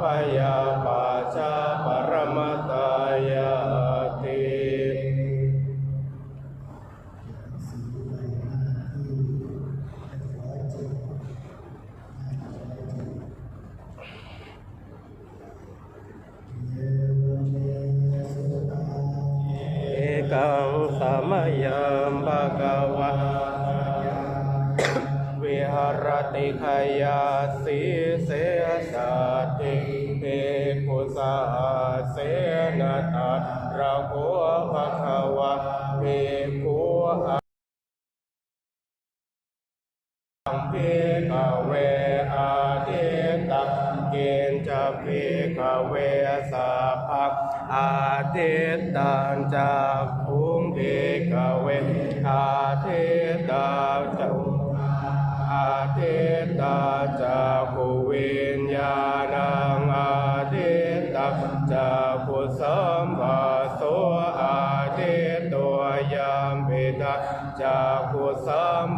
พยาปัจจา ทิตังจะภูมิภิกเวอาทิตังจะอาทิตาจะภูวิญญาณังอาทิตังจะภูสัมปัสโสอาทิตัวยามปิตาจะภูสัม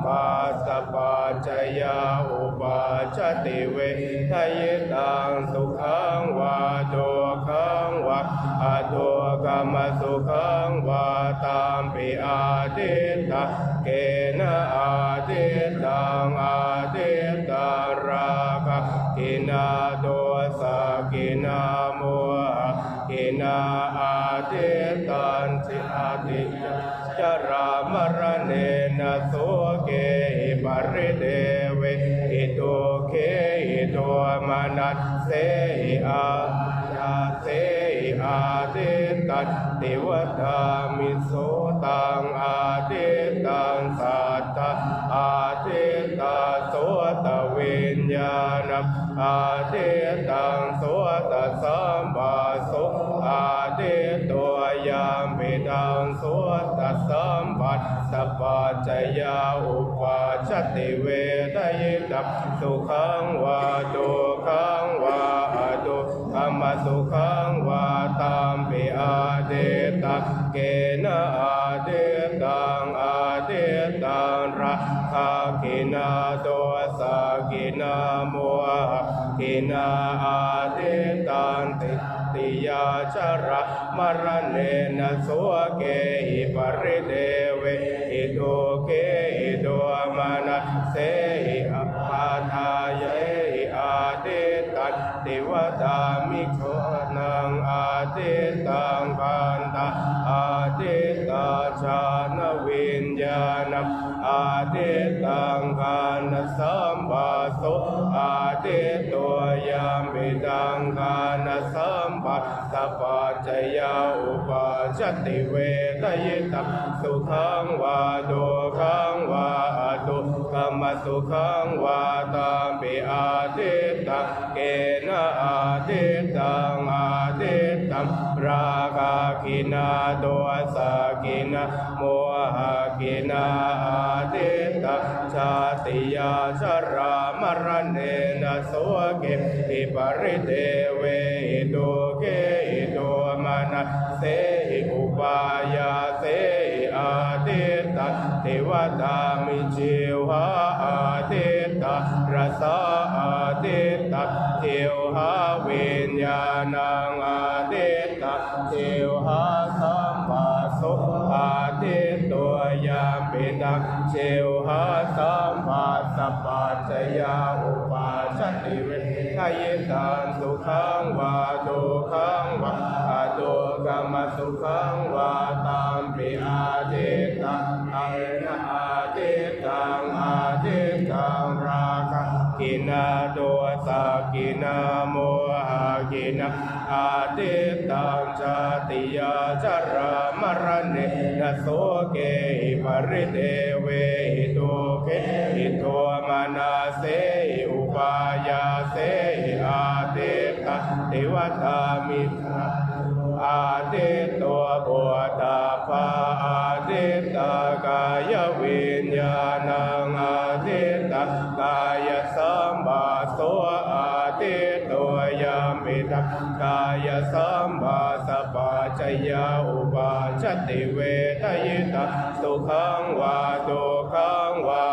จจยาอุปาจติเวทายตังสุขังวาโดขังวาอโดกรรมสุขังวาตามปิอาทิตะเกณอาทิตังอาทิตาญาเสหิอาทิตันติวตามิโสตังอาทิตังสัตตะอาทิตาโสตวิญญาณังอาทิตังโสตสัมปัสโสอาทิตัวยามปิตังโสตสัมปัสสะปัจจยาอุปาชติเวทยิตัสุขังวาตุขังวา สุขังวาตามปิอาเดตังเกณอาเดตังอาเดตังราคากินาโตสากินาโมหะกินาอาเดตังติติยาชระมรณเนนะโสเกหิปริเดเวหิโตเกหิโตมานะเสหิามิโชนังอาเดตังกันตาอาเดตาชานวิญญาณอาเดตังกันสัมปะโสอาเดตัวยามปิตังกันสัมปัสสะปัจจยาอุปจติเวทยิตังสุขังวาโดขังวาอตุกรรมสุขังวาตามปิอาทิตัง ทิตังอาทิตังราคากินาโดสากินาโมหะกินาอาทิตังชาติยาชรามรเนนะโสเกหิปริเทเวหิโตเกโตมนะเสอุปายาเสอาทิตังเทวตามิจิวหาอาทิตังรสา ญญาณังอาทิตังเทวหาสัมปัสโสอาทิตัวยามปิตังเทวหาสัมปัสสปัจจยาอุปาชติเวทายตังสุขังวาโตุขังวาอาตุกรรมสุขังวาตามปิอาทิตังอังนาอา อาทิตังชาติยาจรามรเนนะโสเกปริเทเวหิโตเกหิโตมานาเสอุปายาเสอาทิตังเทวตามิตรอาทิตตัวบัวตาภาอาทิตตากายวิญญาณังอาทิตตกายสัมบาโสามปิตังกายสัมบาสปัจยาอุปาชติเวทยิตาสุขังวาตุขังวา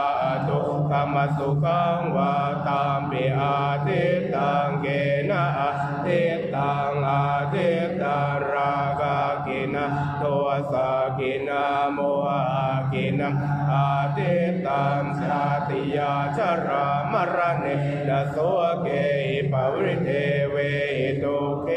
ตุขมสุขังวาตามปิอาทิตังเกนะอาทิตังอาทิตตาราคากินะโทสะกินะโมหะกินะอาทิตตังสาติยาชรามรณะนะโสเกหิปวิเทว หิตุเก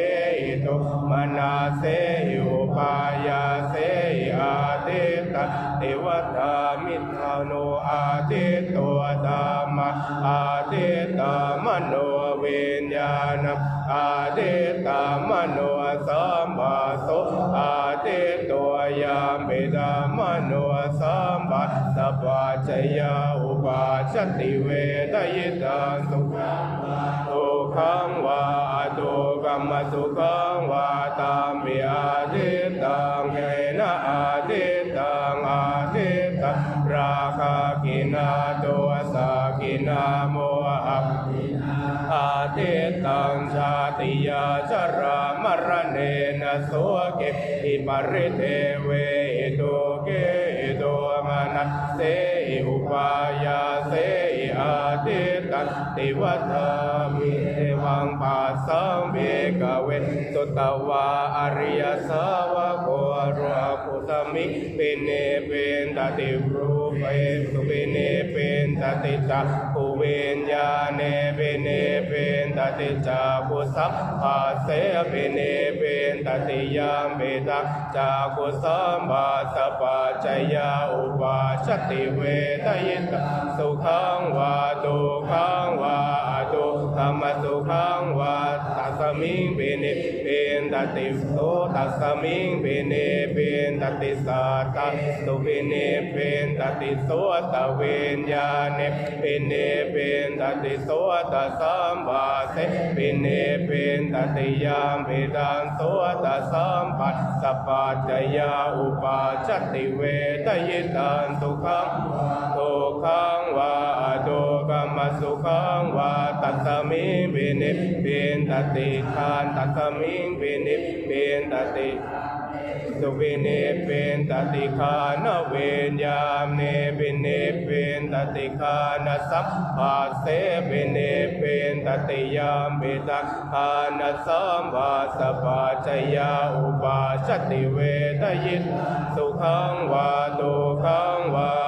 หิตุมนาเสหิอุปายาเสหิอาทิตตเทวตามิทาโนอาทิตตัวธรรมอาทิตตมโนวิญญาณอาทิตตมโนสัมบาสุอาทิตตัวยามเบดามโนสัมบัสสปะจจยาอุปาชติเวทยิตาสุขังวา ขังวาทุกขมสุขังวาตามปิอาทิตตังเกนะอาทิตตังอาทิตตราคากินาตัวสากินาโมหะอาทิตตังชาติยาจรามรณเนนะโสเกหิปริเทเวตุเกตุมนัสเสหิอุปายา ตตังติวัฏามิเทวังปัสสังเบกเวสุตวาอริยสาวกโกรักุตมิปิเนเป็นตติรูปเอสุปิเนเป็นตติตา วิญาเนปิเนเป็นตติจากุสัพพาเสปิเนเป็นตติยามเบตักจักขุสัมบาสปัจจยาอุปาชติเวทยิตสุขังวาตุขังวา ตุธรรมสุขังวาตัสมิงเบเนเป็นตติโสตัสมิงเบเนเป็นตติสัตตสุเบเนเป็นตติโสตเวนญาเนเป็นเนเป็นตติโสตสัมบาเสเป็นเนเป็นตติยามเบดังโสตสัมปัสสปัจจยาอุปาชติเวทยิตันทุขังทุขังวาทุ กขมสุขังวาตัสมิงเบเนเป็นตติทานตัสมิงเบเนเป็นตติสุวเนเป็นตติคานเวนยามเนเปเนเป็นตติคานสัพพาเสเปเนเป็นตติยามเบตักคานสัมวาสปาจยาอุปาชติเวทยิตสุขังวาตุขังวา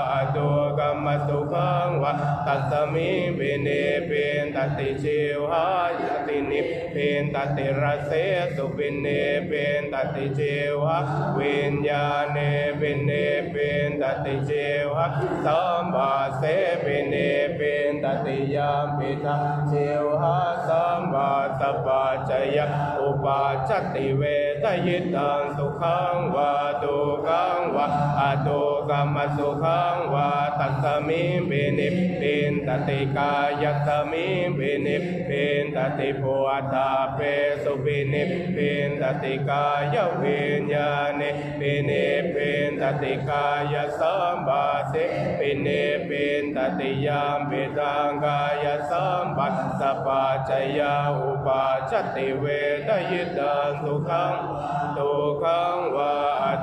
สุขังวาตัสมิเปเนเปนตติเชวหายตินิเปนตติระเสสุเปเนเปนตติเชวหวิญญาณเนเปนเนเปนตติเจวะสัมบาเสเปนเนเปนตติยามปิทาเจวะสัมบาสปัจจยะอุปาชติเวทยิตังสุขังวาตุขังวาอตุ กรรมสุขังวาตัสมิเบนเป็นตติกายตมิเบนเป็นตติโพธาเปสุเบนเป็นตติกายเวญญาเนเป็นเนเป็นตติกายสัมบาเสเป็นเนเป็นตติยามเบตังกายสัมบัสสปาจยาอุปาชติเวทยิตังสุขังตุขังวา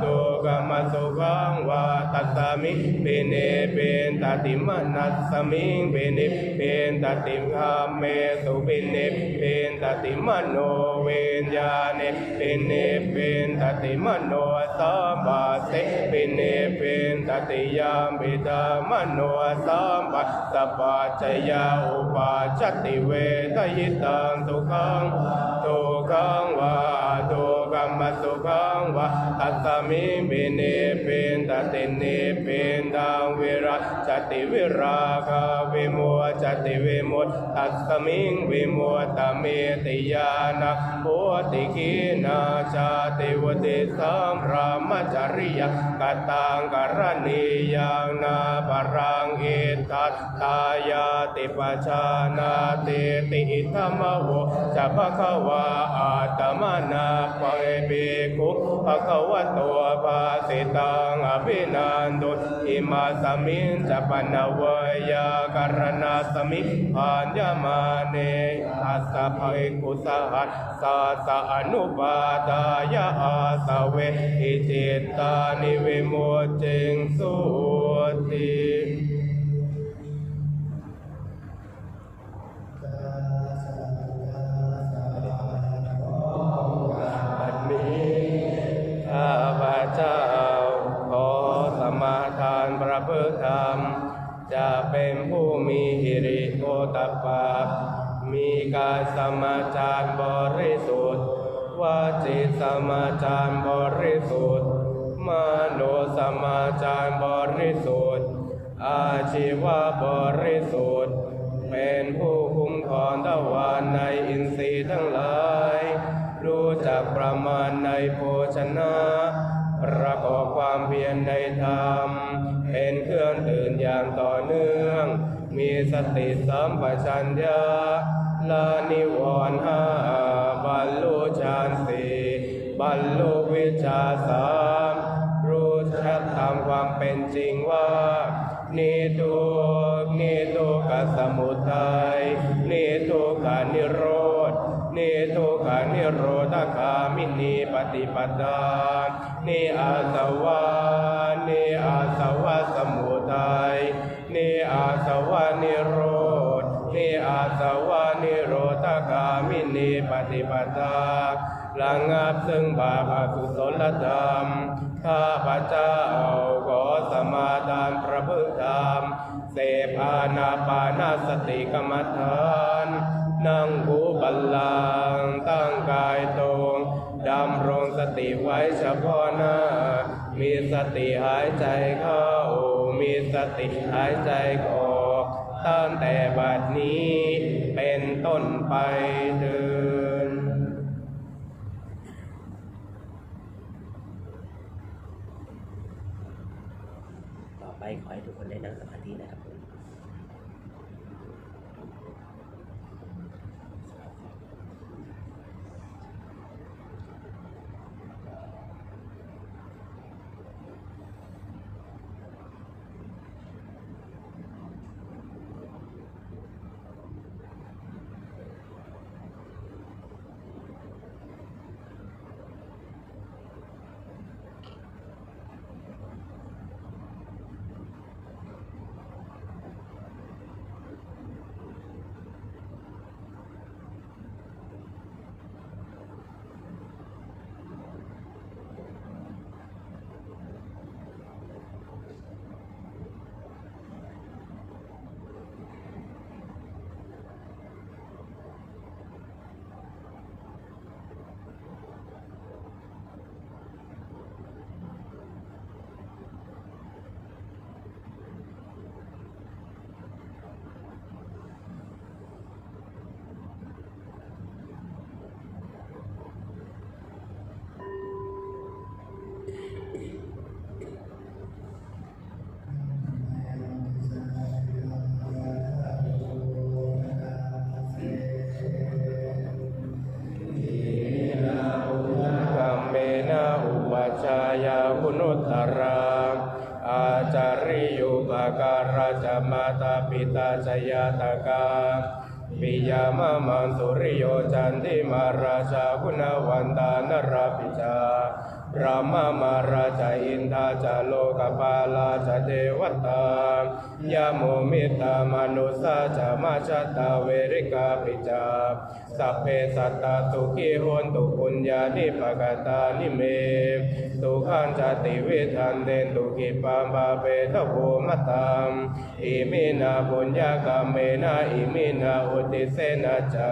ตุ กรรมสุขังวาตัสมิเปเนเปนตติมนัสสมิงเปนเนเปนตติมคาเมสุเปเนเปนตติมโนเวนญาเนเปเนเปนตติมโนสัมบาเสเปเนเปนตติยามเบดามโนสัมปัสสปะจยาอุปาชติเวทยิตังสุขังทุขังวาทุ กรรมสุขังวาตัสมิเบเนเป็นตติเนเป็นดังวิรัจติวิราคาวิโมจติวิมุตตัสมิงวิโมตเมติยานะโพติกีนาชาติวติสัมพรามจริยกตังกรณียังนาปรังเอตัตตายาติปชานาติติธรรมโวจะภควาอาตมนาปะปกุภคะวตัวภาสิตังอภินันตุอิมาสมิงจะปนเวยาการณาสมิปัญญมาเนทัสสะภะกุสหัสสะสะอนุปาทายาอาสเวอิจิตานิเวโมจจิงสุติ สมาจารบริสุทธิ์วาจิสมาจารบริสุทธิ์มโนสมาจารบริสุทธิ์อาชีวะบริสุทธิ์เป็นผู้คุ้มครองตะวันในอินทรีย์ทั้งหลาย รู้จักประมาณในโภชนะประกอบความเพียรในธรรม เป็นเครื่องตื่นอย่างต่อเนื่อง มีสติสัมปชัญญะ ละนิวรณ์ห้าบรรลุฌานสี่บรรลุวิชาสามรู้ชัดตามความเป็นจริงว่า นิทุกนิทุกขสมุทัยนิทุกขานิโรธนิทุกขานิโรธคามินีปฏิปทานิอาสวะนิอาสวะสมุทัยนิอาสวะามินีปฏิปทาระงับซึ่งบาปอกุศลธรรม ข้าพเจ้าขอสมาทานประพฤติธรรม เสพอานาปานาสติกรรมฐาน นั่งหูบัลลังก์ตั้งกายตรงดำรงสติไว้เฉพาะหน้า มีสติหายใจเข้า มีสติหายใจออก ตั้งแต่บัดนี้เป็นต้นไปเดิ ยามะมันสุริโยจันติมาราชาคุณวันตานราปิจาระมมาราชาอินทาจาโลกปาลาจาเทวตายาโมมิตามนุสาจามาชตาเวริกาปิจาสัพเพสัตตาสุขีโหนตุปุญญานิปกตานิเมตุขันจติเวทันเดนตุกิปามบาเปทโวมตัมอิมินาปุญญากรรมเมนะอิมินาอุติเสนาจา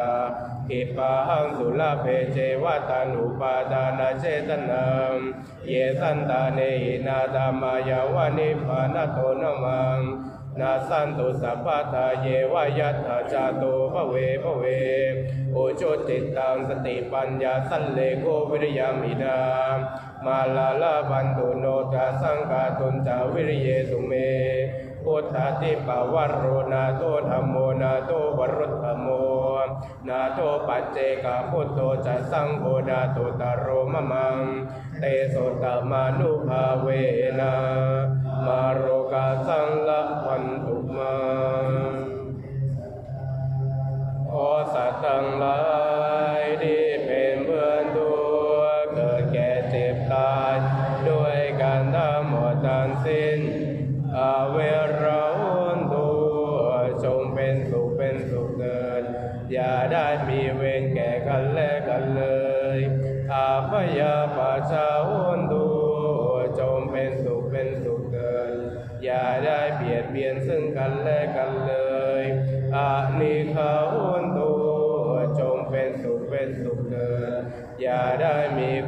อิปังสุลเพเจวตานุปาดานาเจตนังเยสันตาเนหินาธรรมายาวานิพานโตนมังนาสันตุสัพพะทาเยวายัตถาจาโตภเวภเว โอโจติตังสติปัญญาสันเลโกวิริยามินามาลาลาบันตุโนตาสังกาตุนจาวิริเยสุเมพุทธาติปวารโรนาโตธรรมโมนาโตวรุตธรรมโม นาโตปัจเจกพุทโตจะสังโฆนาโตตาโรมะมัง เตโสตมานุภาเวนะมาโรกา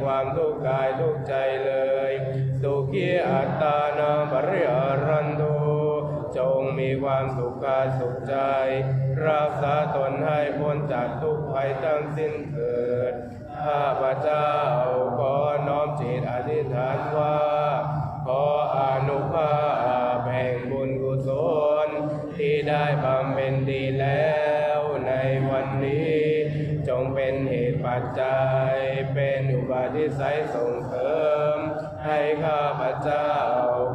ความทุกข์กายทุกข์ใจเลยสุขีอัตตานาบริยรันตุจงมีความสุขกายสุขใจ รักษาตนให้พ้นจากทุกข์ภัยทั้งสิ้นเถิดข้าพเจ้าขอน้อมจิตอธิษฐานว่าขอ สัยส่งเสริม ให้ข้าพเจ้า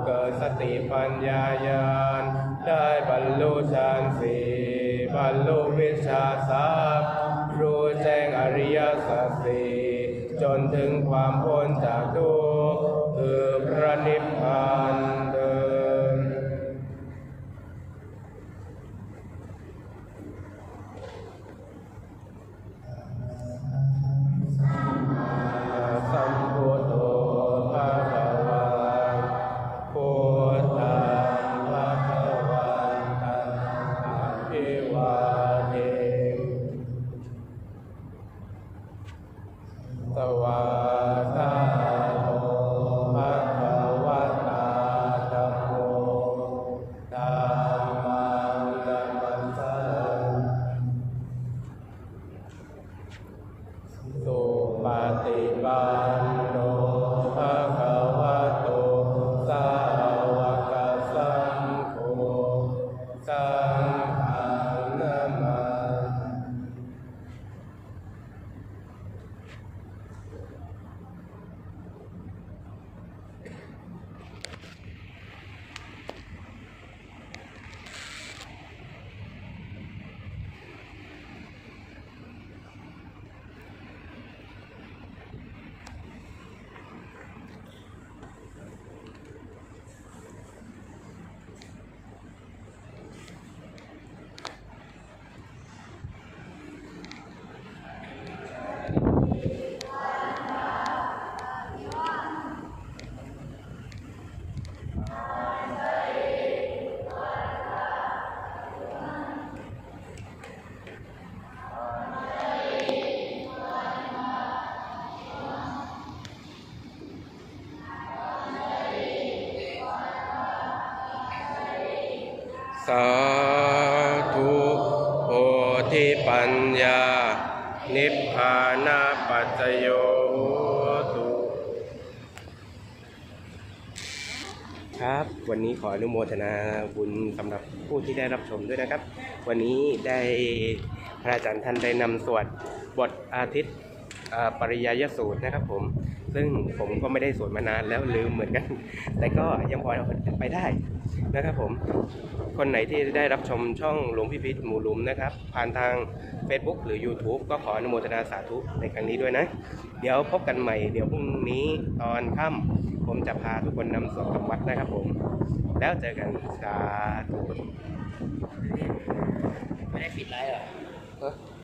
เกิดสติปัญญาญาณ ได้บรรลุฌานสี่บรรลุวิชาทรัพย์รู้แจ้งอริยสัจสี่จนถึงความพ้นจากทุกข์คือพระนิพพาน ขออนุโมทนาบุญสำหรับผู้ที่ได้รับชมด้วยนะครับ วันนี้ได้พระอาจารย์ท่านได้นำสวดบทอาทิตย์ปริยายสูตรนะครับ ผมซึ่งผมก็ไม่ได้สวดมานานแล้วลืมเหมือนกัน แต่ก็ยังพอไปได้นะครับผม คนไหนที่ได้รับชมช่องหลวงพี่พิษหมู่ลุมนะครับ ผ่านทาง Facebook หรือ YouTube ก็ขออนุโมทนาสาธุในครั้งนี้ด้วยนะ เดี๋ยวพบกันใหม่ เดี๋ยวพรุ่งนี้ตอนค่ำผมจะพาทุกคนนำสวดทำวัดนะครับผม แล้วเจอกันสาธุไม่ได้ปิดไลฟ์เหรอ